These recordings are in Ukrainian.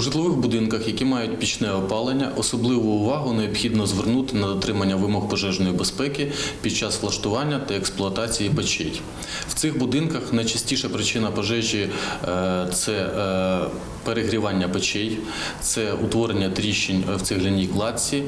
У житлових будинках, які мають пічне опалення, особливу увагу необхідно звернути на дотримання вимог пожежної безпеки під час влаштування та експлуатації печей. В цих будинках найчастіша причина пожежі е, це е, перегрівання печей, це утворення тріщин в цегляній кладці,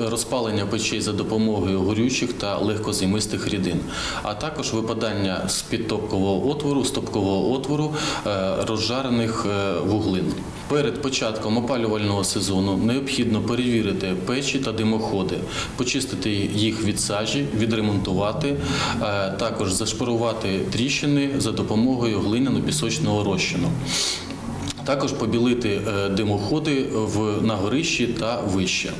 розпалення печей за допомогою горючих та легкозаймистих рідин, а також випадання з під топкового отвору, з топкового отвору е, розжарених е, вуглин. Перед початком опалювального сезону необхідно перевірити печі та димоходи, почистити їх від сажі, відремонтувати, е, також зашпарувати тріщини за допомогою глиняно-пісочного розчину. Також побілити е, димоходи в на горищі та вище.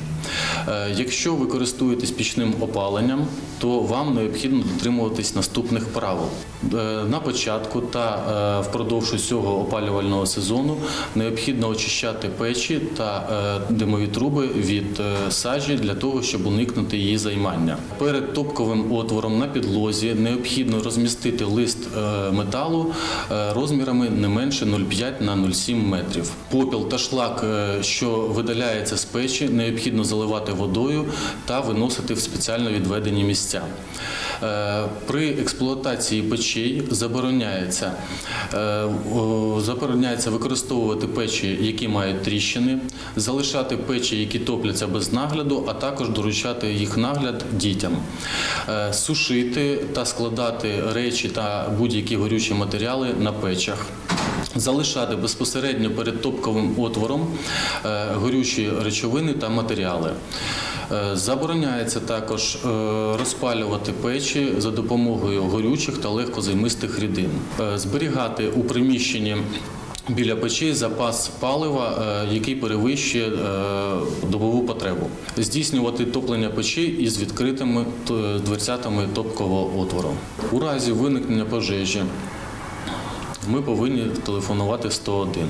Е, Якщо ви користуєтесь пічним опаленням, то вам необхідно дотримуватись наступних правил. Е, На початку та е, впродовж усього опалювального сезону необхідно очищати печі та димові труби від сажі для того, щоб уникнути її займання. Перед топковим отвором на підлозі необхідно розмістити лист металу розмірами не менше 0,5 на 0,7 метрів. Попіл та шлак, що видаляється з печі, необхідно заливати водою та виносити в спеціально відведені місця. Е, При експлуатації печей забороняється, е, забороняється використовувати печі, які мають тріщини, залишати печі, які топляться без нагляду, а також доручати їх нагляд дітям, Е, сушити та складати речі та будь-які горючі матеріали на печах. Залишати безпосередньо перед топковим отвором е, горючі речовини та матеріали. Е, Забороняється також е, розпалювати печі за допомогою горючих та легкозаймистих рідин. Зберігати у приміщенні біля печей запас палива, який перевищує добову потребу. Здійснювати топлення печей із відкритими дверцятами топкового отвору. У разі виникнення пожежі ми повинні телефонувати 101.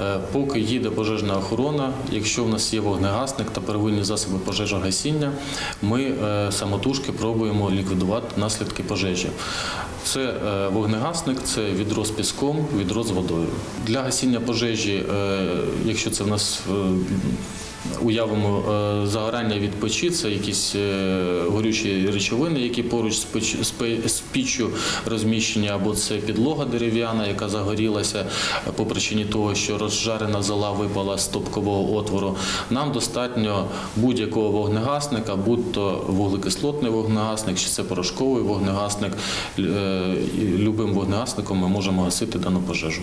Е, Поки їде пожежна охорона, якщо в нас є вогнегасник та первинні засоби пожежогасіння, ми е, самотужки пробуємо ліквідувати наслідки пожежі. Це е, вогнегасник, це відро з піском, відро з водою. Для гасіння пожежі, якщо це в нас Уявимо е, загорання від печі, це якісь е, горючі речовини, які поруч з, піччю розміщені, або це підлога дерев'яна, яка загорілася по причині того, що розжарена зола випала з топкового отвору. Нам достатньо будь-якого вогнегасника, будь-то вуглекислотний вогнегасник, чи це порошковий вогнегасник. Е, Любим вогнегасником ми можемо гасити дану пожежу.